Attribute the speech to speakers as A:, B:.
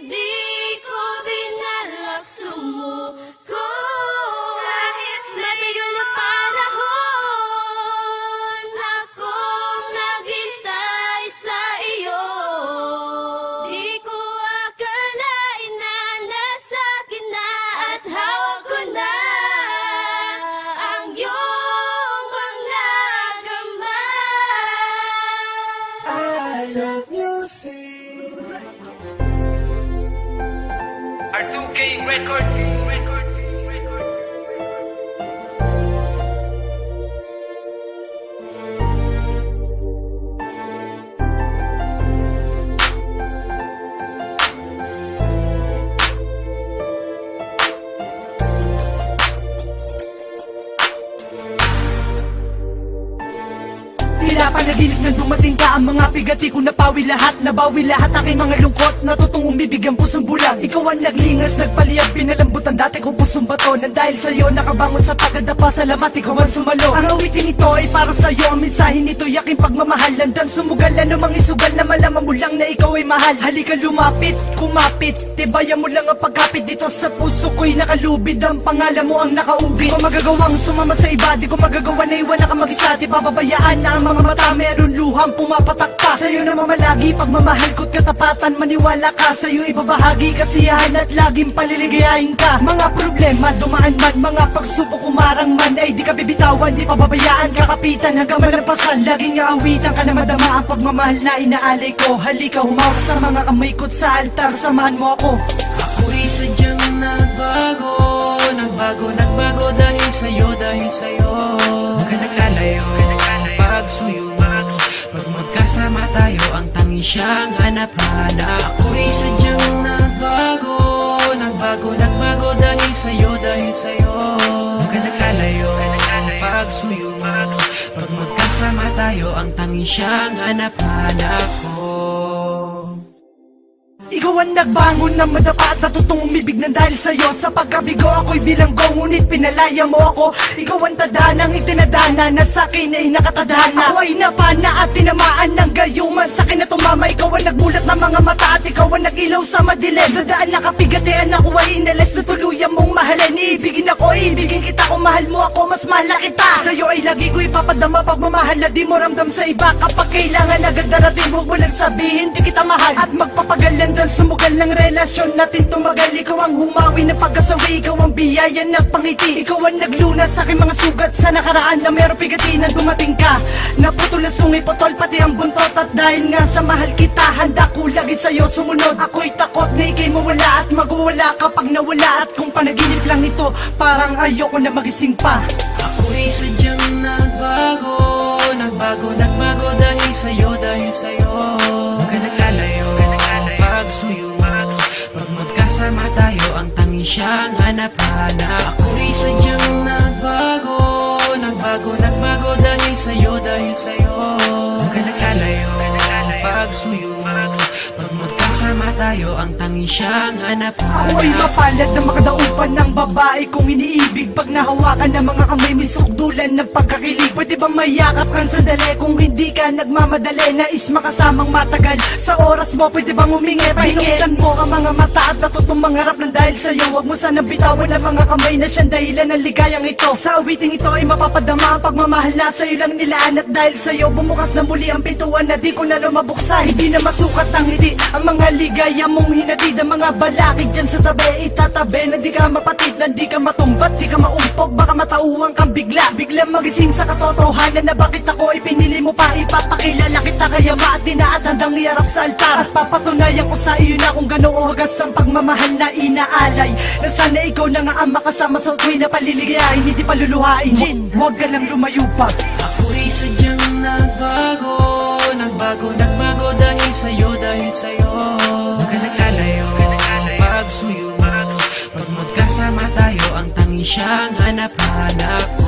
A: Hindi
B: Records.
C: Panaginip na dumating ka Ang mga pigati ko napawi lahat. Nabawi lahat aking mga lungkot Natutong umibig ang pusong bulang Ikaw ang naglingas, nagpaliyag Pinalambot ang dati kong pusong bato. Nang dahil sa'yo nakabangon sa pagkadapa Salamat ikaw ang sumalo. Ang awitin ito ay para sa'yo Ang mensahe nito yaking pagmamahal. Landan sumugal anumang isugal Na malaman mo lang na ikaw ay mahal. Halika lumapit, kumapit Tibayan mo lang ang pagkapit Dito sa puso ko'y nakalubid Ang pangalan mo ang nakaugit Di ko magagawang sumama sa iba Di ko magagawa na iwan na ka mag-isa Di pababayaan na ang mga mata Meron luhang pumapatak pa Sa'yo na mamalagi Pagmamahal ko't katapatan Maniwala ka. Sa'yo ibabahagi Kasiyahan at laging paliligayahin ka. Mga problema dumaan man Mga pagsubok umarang man Ay di ka bibitawan Di pababayaan Kakapitan hanggang malampasan Laging aawitan ka na madama Ang pagmamahal na inaalay ko. Halika humawak sa mga kamay ko't sa altar Samahan mo ako.
D: Ako'y sadyang nagbago Nagbago, nagbago dahil sa'yo, dahil sa'yo magkasama tayo, ang tangi siyang hanap-hanap Ako'y sadyang nagbago Nagbago, nagbago dahil sa'yo, dahil sa'yo. Huwag ka naglalayo, pagsuyo mo. Pag magkasama tayo, ang tangi siyang hanap-hanap ko
C: Ikaw ang nagbangon ng madapa at natutong umibig ng dahil sa'yo. Sa pagkabigo ako'y bilanggo ngunit pinalaya mo ako. Ikaw ang tadanang itinadana na sa'kin ay nakatadhana. Ako ay napana at tinamaan ng gayuman. Sa'kin na tumama ikaw ang nagbulat ng mga mata At ikaw ang nagilaw sa madilim. Sa daan nakapigatian ako ay inalis na lagi ko ipapadama pagmamahal na di mo ramdam sa iba. Kapag kailangan agad darating huwag mo lang sabihin di kita mahal. At magpapagalan dahil sumugal ng relasyon natin. Tumagal Ikaw ang humawi ng pagkasawi Ikaw ang biyaya ng pangiti. Ikaw ang naglunas sa aking mga sugat. Sa nakaraan na meron pigati na dumating ka. Naputol ang sungi potol pati ang buntot. At dahil nga sa mahal kita Handa ko lagi sa'yo sumunod. Ako'y takot na ikay mawala. At magwawala kapag nawala. At kung panaginip lang ito Parang ayoko na magising pa
D: Ako'y sadyang nagbago Nagbago, nagbago dahil sa'yo, dahil sa'yo. Huwag ka naglalayo, pagsuyo. Pag magkasama tayo, ang tangi siyang hanap-hanap Ako'y sadyang nagbago Nagbago, nagbago dahil sa'yo, dahil sa'yo. Huwag ka naglalayo, pagsuyo magkasama tayo, ang tangi siyang hanap-hanap
C: Ako ay mapalad na makadaupan ng babae kong iniibig Pag nahawakan ng mga kamay. May sukdulan ng pagkakilig Pwede ba mayakap kang sandali? Kung hindi ka nagmamadali Nais makasamang matagal. Sa oras mo pwede bang humingi? Binuksan mo ang mga mata at natutong mangarap ng dahil sa'yo. Huwag mo sanang bitawan ang mga kamay na siyang dahilan ng ligayang ito. Sa awiting ito ay mapapadama ang pagmamahal na sa'yo lang nilaan At dahil sa'yo. Bumukas na muli ang pintuan na di ko na lumabuksan. Hindi na masukat ang hindi ang mga ligaya mong hinatid Ang mga balakid dyan sa tabi. Itatabi Na di ka mapatid, na di ka matumbat, di ka maumpog. Baka matauhan kang bigla, bigla magising sa katotohanan Na bakit ako ipinili mo pa? Ipapakilala kita Kaya maatin na at handang iarap sa altar. At papatunayan ko sa iyo na kung gano'ng wagas ang pagmamahal na inaalay. Na sana ikaw na nga ang makasama sa tuwi na paliligayahin Hindi paluluhain Jin, huwag ka lang lumayo pa.
D: Ako'y sadyang nagbago Nagbago, nagbago dahil sa'yo, dahil sa'yo. Huwag ka naglalayo, pagsuyo Pag magkasama tayo, ang tangi siyang hanap-hanap